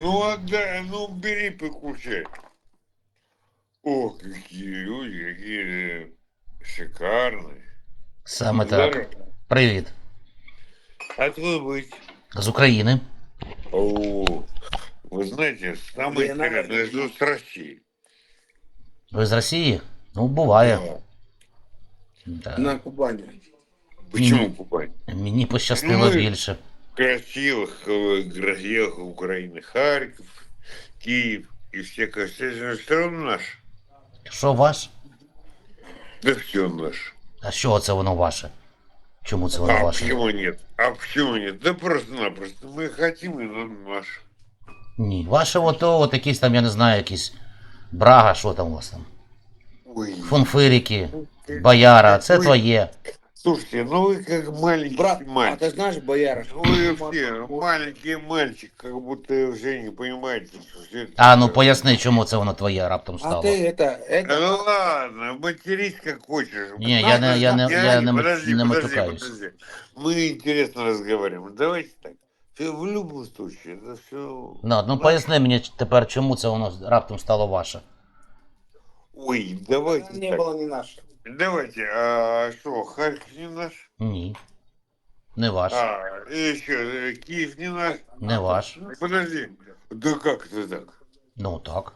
Ну, отдай, ну, бери, покушай. О, какие люди, какие шикарные. Саме так. Здорово. Привіт. Откуда быть? З України. О, вы знаете, самое Лена, интересное, что с России. Ви з Росії? Ну, буває. Да. Да. На Кубани. Почему М. Кубань? Мені пощастило Ну, більше. Красивых э, грозьях Украины, Харьков, Киев и все красивые. Все равно наш. Що ваш? Да все наш. А що це воно ваше? Чому це воно А ваше? почему нет? А почему нет? Да просто-напросто. Мы хотим, и нам наш. Ні. Ваше ото, от якісь там, я не знаю, якісь Брага, що там у вас там? Ой. Фунфирики, Бояра, це Ой. твоє. Слушайте, ну вы как маленький Брат, а мальчик. ты знаешь, бояра? Ну Вы все маленький мальчик, как будто уже не понимаете, что это А ну такое. поясни, чому це воно твоє раптом А стало. ты это, Да это... ну ладно, матерись как хочешь. Ні, я не, я не, я не, подожди, не подожди, матюкаюсь. подожди. Мы интересно разговариваем. Давайте так. Всё, В любом случае, это все... Ну, ну поясни мені тепер, чому це воно раптом стало ваше. Ой, давайте Не так. было не наше. Давайте, а что, Харьков не наш? Ні. Не ваш. А, и еще, э, Киев не наш? Не ваш. Подожди, да как это так? Ну так.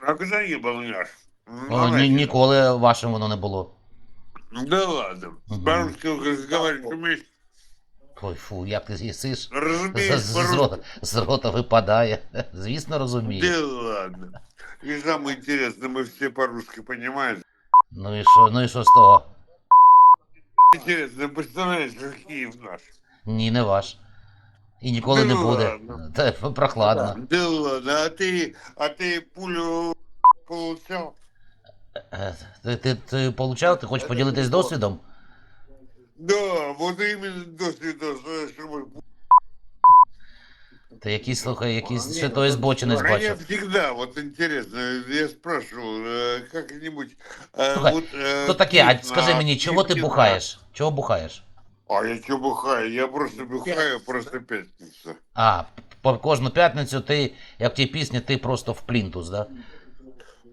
А когда не был наш? О, Ну, ні, значит, ніколи вашим воно не було. Да ладно. Мгм. По-русски разговаривать умеешь? Ой, фу, як ти їсиш? З, Разумеешь, з, з, рота, по-русски? з рота випадає. Звісно, розумію. Да ладно. И самое интересное, мы все по-русски понимаем. Ну і що, ну і що з того? Интересно, представляешь, что Киев наш? Ні, не ваш. І ніколи Ну не буде. ладно. Та прохладно. Да ладно, а ты, а ты пулю получал? Е, Ти, ти, ти получав, ти хочеш поділитись досвідом? Да, вот именно до свидания, чтобы... Ти якийсь, слухай, якийсь ще той збочинець А я бачив. всегда, вот интересно, я спрашивал, э, как-нибудь... э, Слухай, вот, э, Хто таке? А Киев скажи на- мені, чого ти Киев на- бухаєш? Чого бухаєш? А я что бухаю? Я просто бухаю, Пятница. просто пятница. А, по кожну п'ятницю ти, як в тій пісні, ти просто в плінтус, да?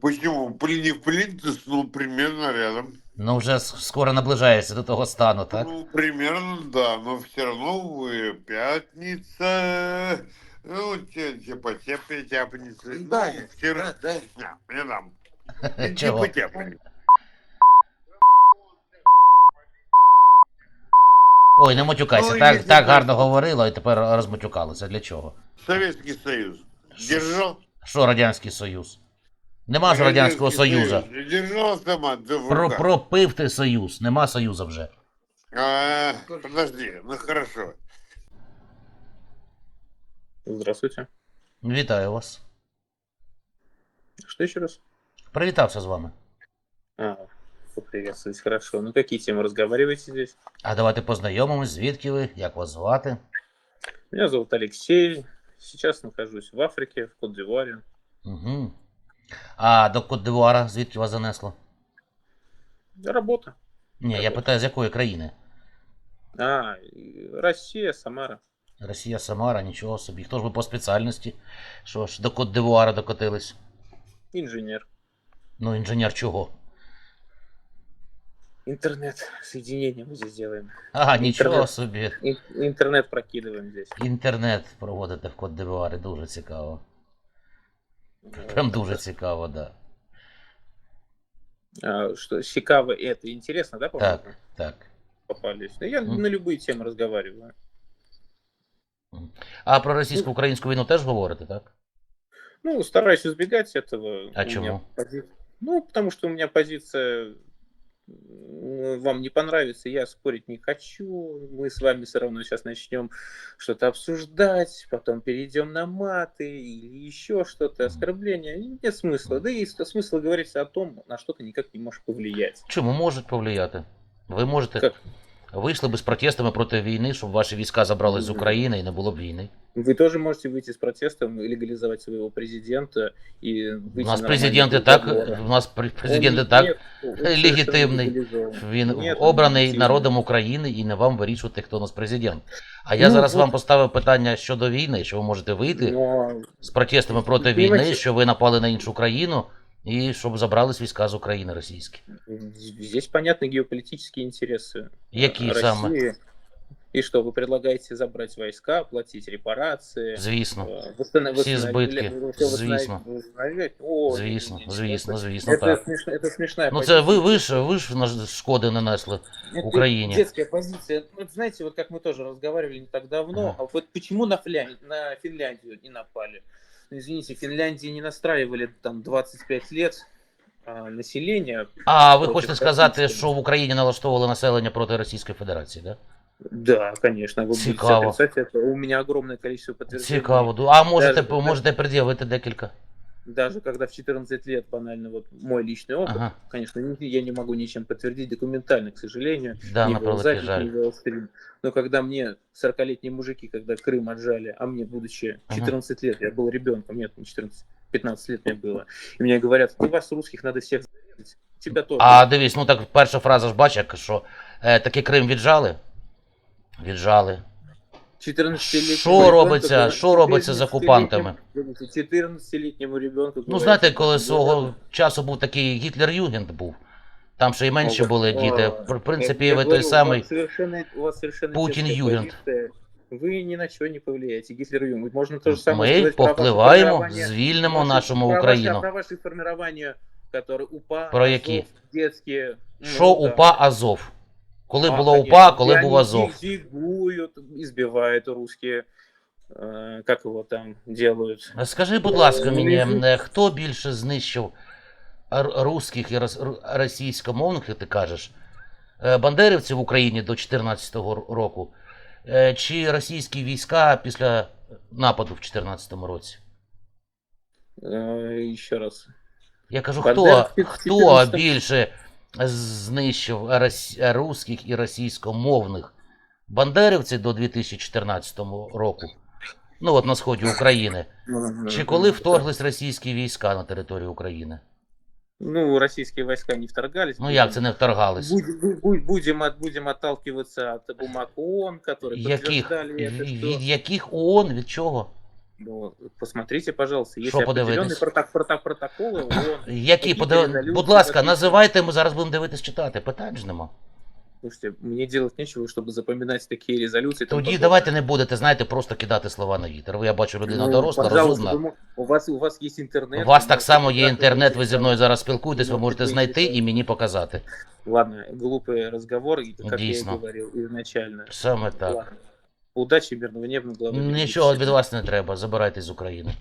Почему? Блин, не в Плинтус, ну, примерно рядом. Ну вже скоро наближаєшся до того стану, так? Ну, примерно, да, но все равно вы пятница, ну, типа тепля тяпница. Да, ну, все да, да. не? Типа тяпница. Ой, не матюкайся, Ой, так, ні, так ні, гарно говорила і тепер розматюкалися. Для чого? Советский Союз. Держал? Що Радянський Союз? Нема ж Радянського Союзу. Про, пропив ти Союз, нема Союзу вже. А, подожди, ну хорошо. Здравствуйте. Вітаю вас. Что еще раз? Привітався з вами. А, поприветствовать, хорошо. Ну, какие темы разговариваете здесь? А давайте познайомимось, звідки ви, як вас звати. Меня зовут Алексей. Сейчас нахожусь в Африке, в Кот-д'Ивуаре. Угу. А до Кот-д'Ивуара звідки вас занесло? Работа. Ні, я питаю, з якої країни? А, и Россия, Самара. Росія Самара, нічого собі. Хто ж ви по спеціальності? Що ж, до Кот-д'Ивуара докотились? Инженер. Ну, інженер чого? Интернет. Соединение мы здесь делаем. Ага, нічого Інтернет. собі. Ин- интернет прокидываем здесь. Інтернет проводите в Кот-д'Ивуарі, дуже цікаво. Прям дуже цікаво, да. А, что, Сикавы это интересно, да, по-моему, Так, так. попались? Ну, я Мгм. на любые темы разговариваю. А про російсько-українську війну теж говорите, так? Ну, стараюсь избегать этого. А У меня чему? пози- Ну, потому что у меня позиция м, вам не понравится, я спорить не хочу. Мы с вами все равно сейчас начнем что-то обсуждать, потом перейдем на маты или еще что-то, оскорбления. Нет смысла. Да и смысл говорить о том, на что ты никак не можешь повлиять. Чому можуть повлияти? Ви можете. Как? Вийшли би з протестами проти війни, щоб ваші війська забрали з України і не було б війни. Вы тоже можете выйти с протестом, легализовать своего президента и У выйти нас на президент і нормальные так, переговоры. у нас пр- президент і Он- так нет, он совершенно легітимний. легализован. Він Нет, он обраний легітимний. народом України і не вам вирішувати, хто у нас президент. А я Ну, зараз от- вам поставив питання щодо війни, що ви можете вийти Но з протестами проти Понимаете- війни, що ви напали на іншу країну, і щоб забрались війська з України російські. здесь понятны геополитические интересы Які России. саме? И что, вы предлагаете забрать войска, платить репарации, Звісно, э, восстанов- Всі восстановить- збитки. всё восстановить- Звісно. восстановить? О, звісно, не-не-не, звісно, это- звісно, Это, так. смешно, это смешная Ну позиция. це ви, ви ж ви ж наш- шкоди нанесли. Это Украине. Детская позиция. Вот знаете, вот как мы тоже разговаривали не так давно, Ага. а вот почему на, Фля... на Финляндию не напали? Ну, извините, Финляндии не настраивали там 25 лет а, население. А ви Проти хочете сказати, російської. що в Україні налаштовували населення проти Російської Федерації, да? Да, конечно, вы будете Цикаво. отрицать это. У меня огромное количество подтверждений. Цікаво. ду- А можете, Даже- можете пред'явити декілька? Даже когда в 14 лет, банально, вот мой личный опыт, Ага, конечно, не- я не могу ничем подтвердить документально, к сожалению, да, не превеликий записи, жаль. не было стрим. Но когда мне 40-летние мужики, когда Крым отжали, а мне, будучи Ага. 14 лет, я был ребенком, нет, не 14, 15 лет мне было, и мне говорят, ты вас, русских, надо всех за***ть. тебя тоже. А дивись, ну так перша фраза ж бач, як що е, таки Крим віджали? Віджали. 14-летнему Що робиться- що робиться з окупантами? 14-летнему ребенку Ну знаєте, коли «Да, свого часу був такий Гітлер-Югент був. Там ще й менші О, були діти. В принципі, ви той самий. Югент. позиция. Вы на что не повлияете. Гитлер Югент. Можно то же самое Ми сказать повпливаємо, звільнимо ваше- Україну. Про ваши формирования, которые УПА, Про які? детские. ну, Що да. УПА Азов? Коли А, було. УПА, коли був Азов. зигуют, избивают русские, э, как его там делают. Скажи, будь ласка, мені, е, хто більше знищив русських і російськомовних, як ти кажеш, е, бандерівців в Україні до 14-го року, е, чи російські війська після нападу в 14-му році? Еще раз. Я кажу, хто, хто більше знищив рос- русських і російськомовних бандерівців до 2014 року? Ну от на сході України. Чи коли вторглись російські війська на територію України? Ну, российские войска не вторгались. Ну як це не вторгались? Будем, бу- бу- будем, от- будем отталкиваться от бумаг ООН, которые Яких? подтверждали это, Від, від яких ООН? Від чого? Ну, посмотрите, пожалуйста, есть Що подивитись? определенные проток- проток- протоколы ООН. Які, Які подив... резолюції Будь ласка, потрібні? називайте, ми зараз будемо дивитись читати. Питань ж нема. Слушайте, мне делать нечего, чтобы запоминать такие резолюции. и тому Тоді подобное. давайте не будете, знаєте, просто кидати слова на вітер. Ви, я бачу, людина Ну, доросла, пожалуйста, розумна. вы мо- у вас, у вас есть интернет. У вас вы так можете само є читать, інтернет, ви можете зі мною читать. зараз спілкуєтесь, ви Ну, можете ви знайти читайте. і мені показати. Ладно, глупый разговор, и как Дійсно. я и говорил изначально. Саме так. Ладно. Удачи, мирного неба, главное. Нічого від вас не треба, забирайтесь з України.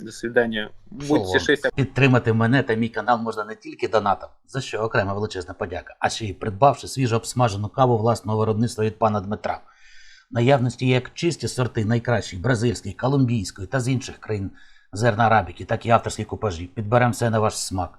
До свидания. Шалом. Будьте 6 Підтримати мене та мій канал можна не тільки донатом, за що окрема величезна подяка, а ще й придбавши свіжо обсмажену каву власного виробництва від пана Дмитра. Наявності як чисті сорти найкращих бразильської, колумбійської та з інших країн зерна арабіки, так і авторські купажі. Підберемо все на ваш смак.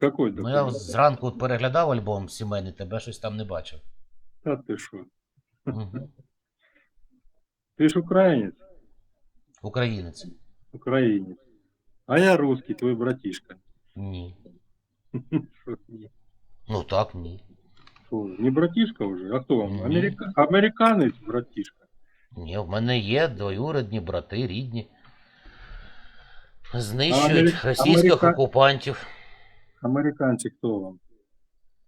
Какой Ну я документ? зранку от переглядав альбом сімейний, тебе щось там не бачив. А ты шо? Угу. Ты ж украинец, Українець. украинец. А я русский, твой братишка. Ні. Шо, не- Ну так, ні. шо, Не братишка уже? А кто вам? Америка... Американец, братишка. Ні, в мене є двоюрідні брати, рідні. Знищують Америка- російських Америка- окупантів, Американцы кто вам?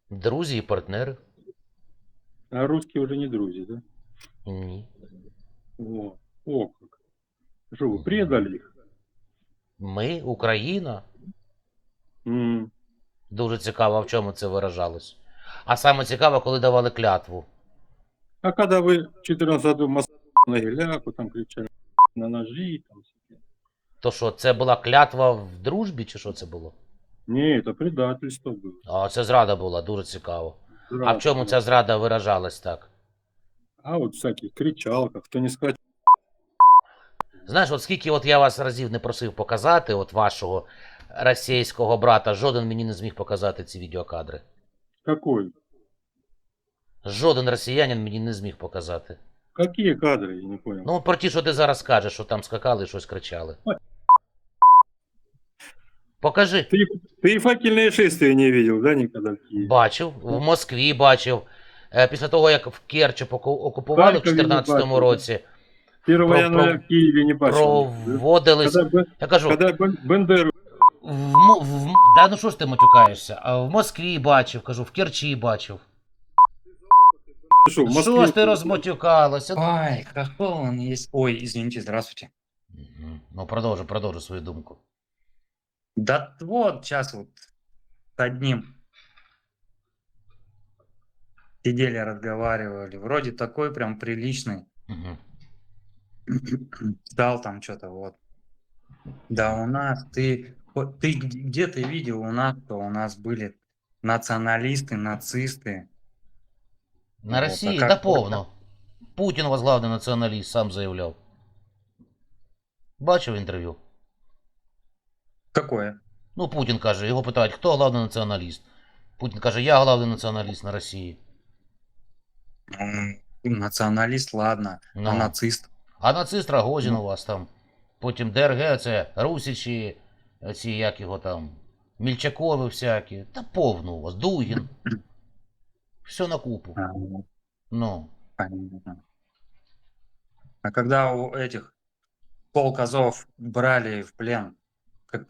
друзі і партнери. А русские уже не друзья, да? Ні. О, о как. Что, вы предали их? Ми, Україна. М, Дуже цікаво, в чому це виражалось. А саме цікаво, коли давали клятву А когда вы в 14 году в Москве на геляку там кричали на ножи, там всякие. То що, це була клятва в дружбі, чи що це було? Не, это предательство было. А це зрада була, дуже цікаво. А в Зрада. чому ця зрада виражалась так? А вот всяких кричалках, кто не сказать, Знаєш, от скільки от я вас разів не просив показати, от вашого російського брата, жоден мені не зміг показати ці відеокадри. какой? Жоден росіянин мені не зміг показати. Какие кадры, я не понял. Ну, про ті, що ти зараз кажеш, що там скакали і щось кричали. Покажи. Ты, ты и факельные шествия не видел, да, никогда в Киеве? Бачив, в Москві бачив. Е, Після того, як в Керчі поку- окупували в Харкові не 2014 бачив. році, 1 про- января про- в Киеве не бачил. да? проводились. Когда, Бен- Я кажу, когда Бен- Бендеру в, Мо- в, М- да ну що ж ти матюкаєшся? А в Москві бачив, кажу, в Керчі бачив. шел, в Що Москве... ж ти розмотюкалася? Ай, какой он есть. Ой, извините, здравствуйте. Мгм. Ну, продовжу, продовжу свою думку. Да вот, сейчас вот с одним сидели, разговаривали. Вроде такой прям приличный. Мгм. Дал там что-то вот. Да у нас, ты, вот ты г- где ты видел у нас, что у нас были националисты, нацисты? На Вот, а Росії, как да это? повно. Путін возглавний націоналіст, сам заявляв. Бачив інтерв'ю. Какое? Ну, Путін каже, його питають, хто головний націоналіст? Путін каже, я головний націоналіст на Росії. М, Националист, ладно, Ну. а нацист? А нацист Рогозін Ну. у вас там. Потім ДРГ це Русичі, ці як його там, Мільчакови всякі. Та повно у вас, Дугін. Все на купу. А, ну, Ну. понятно. А когда у этих полказов брали в плен, как,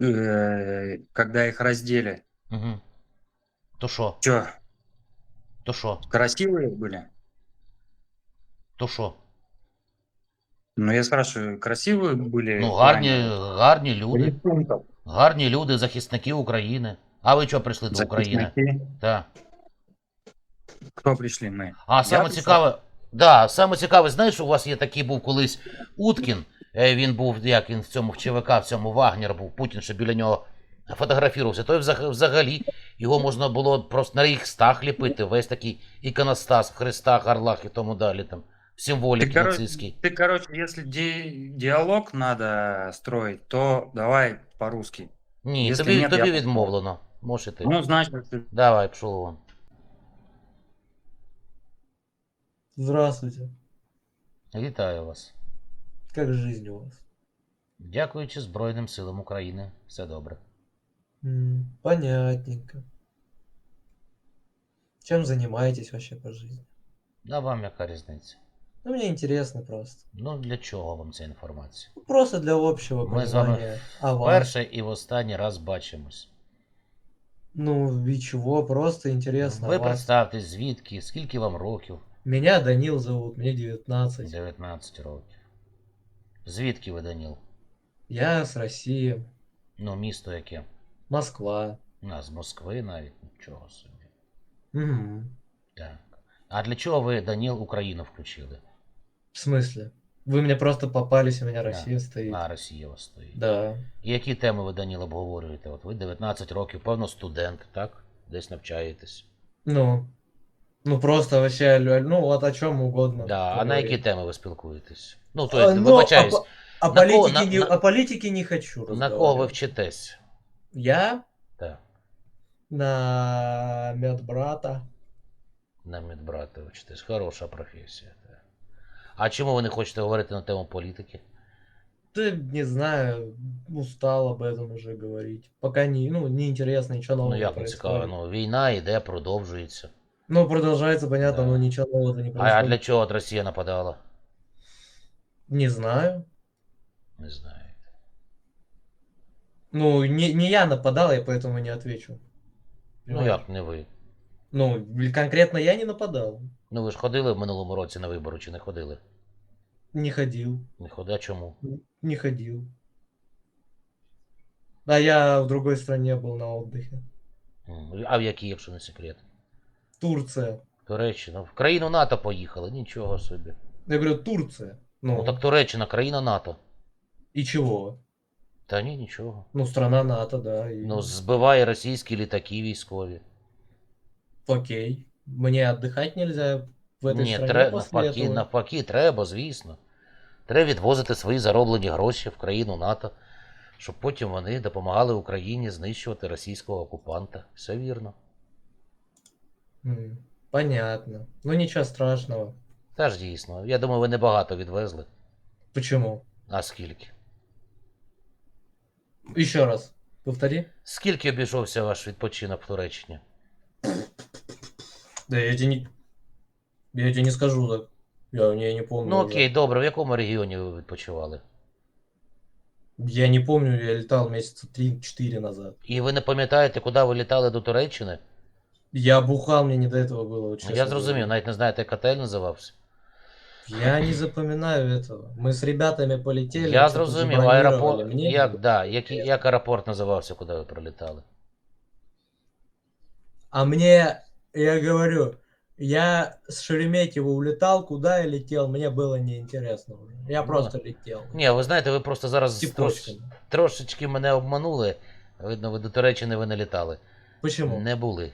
э, когда их раздели, Угу. То що? что, То що? красивые были? То що? Ну, я спрашиваю, красивые были? Ну, в гарні, плане гарні люди. рисунков? Гарні люди, захисники України. А ви що прийшли до України? Захисники? Так. Кто пришли мы? А саме прийшов. цікаве, да, саме цікаве, знаєш, у вас є такий був колись Уткін. е, Він був, як він в цьому в ЧВК, в цьому Вагнер був, Путін ще біля нього фотографувався. Той взаг- взагалі його можна було просто на рейхстаг ліпити, весь такий іконостас в хрестах, орлах і тому далі. Там, символіки Ты, коро- нацистській. ты, короче, если ди- диалог надо строить, то давай по-русски. Ні, якщо тобі, ні, тобі я- відмовлено. Можеш іти. Ну, значит, ты- Давай, пішов вон. Здравствуйте. Вітаю вас. Как жизнь у вас? Дякуючи Збройним силам України. Все добре. М, понятненько. Чем занимаетесь вообще по жизни? А вам яка різниця? Ну, мне интересно просто. Ну для чого вам ця інформація? Ну, Просто для общего Мы с вами понимания. А вас? Перше і в останній раз бачимось. Ну, и чего, просто интересно. Ви а вас? представтесь, звідки, скільки вам років? Меня Данил зовут, мне 19. 19 років. Звідки ви, Даніл? Я с России. Ну, місто яке? Москва. А, з Москви навіть нічого собі. Мгм. Так. А для чого ви, Даніл, Україну включили? В смысле? Вы мне просто попались, у меня Россия стоит. А, Росія у вас стоїть. Да. І які теми ви, Даніл, обговорюєте? От ви 19 років, певно, студент, так? Десь навчаєтесь. Ну, ну просто вообще, лю- ну вот о чем угодно. Да. А на поговорим. які теми ви спілкуєтесь? Ну, то А, есть, ну, вибачаюсь, О, по- о На кого- политике на- не, на- о политике не хочу на кого ви разговаривать. вчитесь? Я Так. на медбрата. На медбрата вчитесь. Хороша професія. Так. А чому ви не хочете говорити на тему політики? Да не знаю, устал об этом уже говорить. Пока не, ну, не интересно, ничего нового Ну не як не цікаво, происходит. ну війна йде, продовжується. Ну, продолжается, понятно, Да. но ничего нового не А, а происходит. для чого от Росія нападала? Не знаю. Не знаю. Ну, не, не я нападал, я поэтому не отвечу. Ну Понимаешь? як не ви? Ну, конкретно я не нападал. Ну ви ж ходили в минулому році на вибори чи не ходили? Не ходил. Не ходили, а чому? Не ходил. А я в другой стране был на отдыхе. М, А в якій, якщо не секрет? Турция. Туреччина. В країну НАТО поїхали, нічого собі. Я говорю, Турция. Ну, Ну так Туреччина, країна НАТО. и чего? Та ні, нічого. Ну, страна НАТО, да. И... Ну, збиває російські літаки військові. Окей. Мне отдыхать нельзя в этой Ні, стране тре... после навпаки, этого? навпаки, треба, звісно. Треба відвозити свої зароблені гроші в країну НАТО, щоб потім вони допомагали Україні знищувати російського окупанта. Все вірно. М, Понятно. Ну, ничего страшного. Теж дійсно. Я думаю, ви небагато відвезли. Почему? А скільки? Еще раз. Повтори. Скільки обійшовся ваш відпочинок в Туреччині? Да я тебе не... Я тебе не скажу так. Я, я не помню. Ну уже. окей, добре, в якому регіоні ви відпочивали? Я не помню, я летал месяца 3-4 назад. І ви не пам'ятаєте, куди ви літали до Туреччини? Я бухал, мне не до этого было. вот Ну, честно я зрозумів, говоря. навіть не знаєте, як отель називався. Я не запоминаю этого. Мы с ребятами полетели. Я что-то зрозумів, забронировали. аеропорт. Мне Як, да, як, як аеропорт називався, куди ви прилітали? А мне, я говорю, я с Шереметьево улетал, куда я летел, мне было неинтересно уже. Я Ну, просто летел. Ні, ви знаєте, ви просто зараз трош, Цепочками. трошечки мене обманули. Видно, ви до Туреччини ви не літали. Почему? Не були.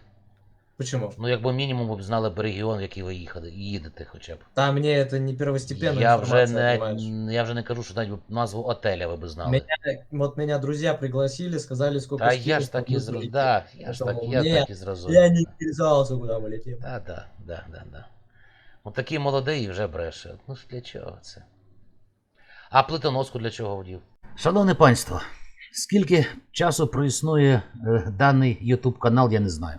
Почему? Ну, якби мінімум ви б знали б регіон, в який ви їхали, їдете хоча б. Да, мне это не первостепенная Я вже, информация, понимаешь? не, я вже не кажу, що навіть би назву отеля ви б знали. Меня, вот меня друзья пригласили, сказали, сколько Та я скинуть, ж так чтобы і мы зрозумів. полетели. Да, я ж так, Поэтому я мне- так і зрозумів. Я не интересовался, куда мы летим. Да, да, да, да, да. От такий молодий і вже бреше. Ну ж для чого це? А плитоноску для чого вдів? Шановне панство, скільки часу проіснує е, даний YouTube канал, я не знаю.